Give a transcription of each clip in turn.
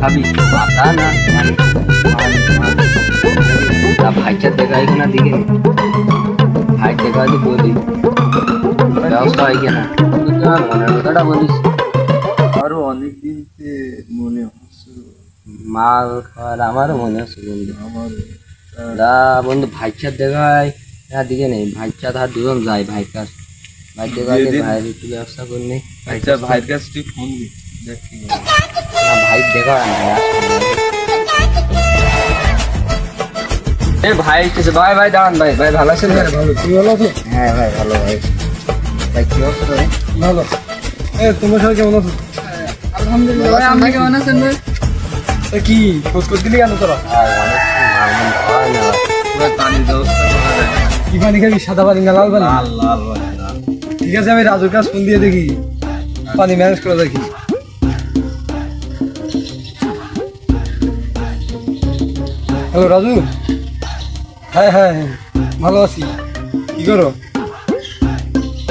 খাবি পাতা না ভাইচার দেখা দিকে দেখা মাল খাওয়ার আমারও মনে হচ্ছে বন্ধু আমার বন্ধু ভাইচার দেখায় হ্যাঁ দিকে নেই। ভাইচার আর দুজন যায়, ভাই কাজ ভাই দেখা যেদিন- ভাইয়ের একটু ব্যবস্থা করে আচ্ছা ভাইয়ের কাছে তুই ফোন দি দেখ কি ভাই দেখা এ ভাই কিছু ভাই ভাই দাঁড়ান ভাই ভাই ভালো আছেন ভাই? ভালো। তুমি ভালো আছো হ্যাঁ ভাই ভালো ভাই। ভাই কি অবস্থা ভাই? ভালো। এ তোমার সবাই কেমন আছো? ভাই আপনি কেমন আছেন ভাই? কি খোঁজ খোঁজ দিলি কেন তোরা। পুরো পানির ব্যবস্থা করা যায়। কি পানি খাবি? সাদা পানি না লাল পানি? লাল লাল ভাই লাল। ঠিক আছে, আমি রাজুর কাছে ফোন দিয়ে দেখি। পানি ম্যানেজ করে দেখি। হ্যালো, রাজু? হ্যাঁ হ্যাঁ হ্যাঁ ভালো আছি। কি করো?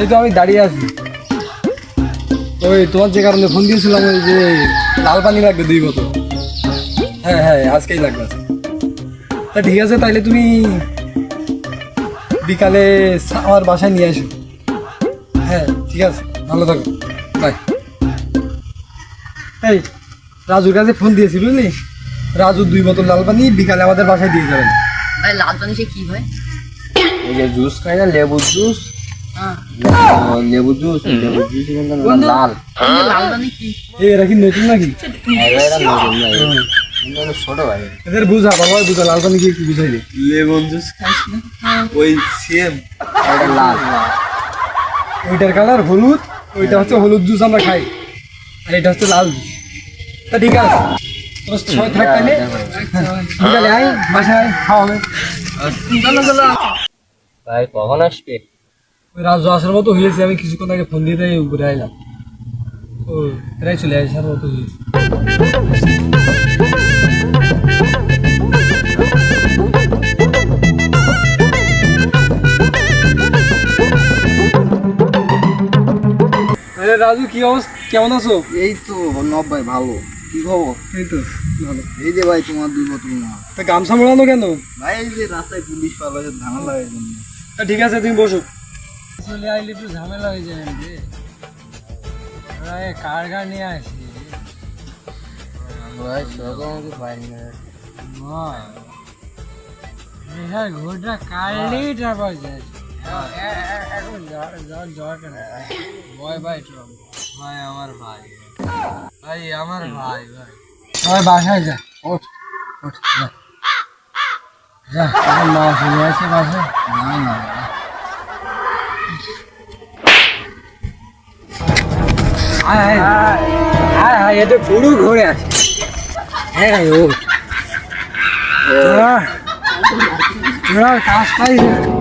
এই তো আমি দাঁড়িয়ে আছি। ওই তোমার যে কারণে ফোন দিয়েছিলাম, ওই যে লাল পানি লাগবে দুই বোতল। হ্যাঁ হ্যাঁ আজকেই লাগবে তা ঠিক আছে, তাইলে তুমি বিকালে আমার বাসায় নিয়ে আসো। হ্যাঁ ঠিক আছে ভালো থাকো বাই এই রাজুর কাছে ফোন দিয়েছি বুঝলি? রাজু দুই বোতল লাল পানি বিকালে আমাদের বাসায় দিয়ে যাবেন ভাই লাল পানি সে কি ভাই? এই যে জুস খাই না লেবুর জুস। হ্যাঁ। লেবু জুস লেবু জুস লাল। এই লাল পানি কি? এরা কি নতুন নাকি? এরা না, ছোট ভাই। এদের বুঝা বাবা বুঝা লাল পানি কি বুঝাই দে লেমন জুস খাস না? ওই সেম লাল। ওইটার কালার হলুদ ওইটা হচ্ছে হলুদ জুস আমরা খাই। আর এটা হচ্ছে লাল জুস তা ঠিক আছে। তোর সবাই থাক তাইলে। বিকালে আয় বাসায় খাওয়া হবে। চলো চলো ভাই কখন আসবে? ওই রাজু আসার মতো হয়েছে আমি কিছুক্ষণ আগে ফোন দিয়ে তাই উপরে আইলাম। ও প্রায় চলে আসার মতো হয়েছে। আরে রাজু কি অবস্থা? কেমন আছো? এই তো নব্বাই ভালো। কি খবর? এই তো ভালো। এই যে ভাই তোমার দুই বোতল না। তা গামছা মোড়ানো কেন? ভাই এই যে রাস্তায় পুলিশ পালা ঝামেলা হয়ে জন্য তা ঠিক আছে তুমি বসো। চলে আইলে একটু ঝামেলা হয়ে যায় রে ওরা কার গার নিয়ে আসি? ভাই সেরকম কিছু পাইনি না। হ্যাঁ ঘোড়া কাটলেই টাকা যায় এখন ওঠ ওঠ হায় হায় হায় হায় এটা পুরো ঘুরে আসে হ্যাঁ ও তোরা তোরা কাজ পাই না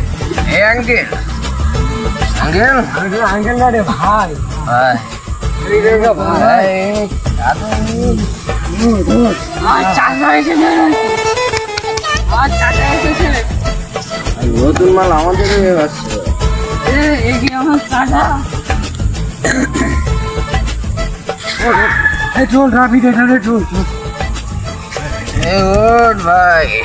আঙ্কেল। আঙ্কেল? আঙ্কেল আঙ্কেল না রে ভাই। ভাই। নতুন মাল আমাদের আসছে। আমার চাচা? চল রাবি দেখা রে চল চল। ভাই।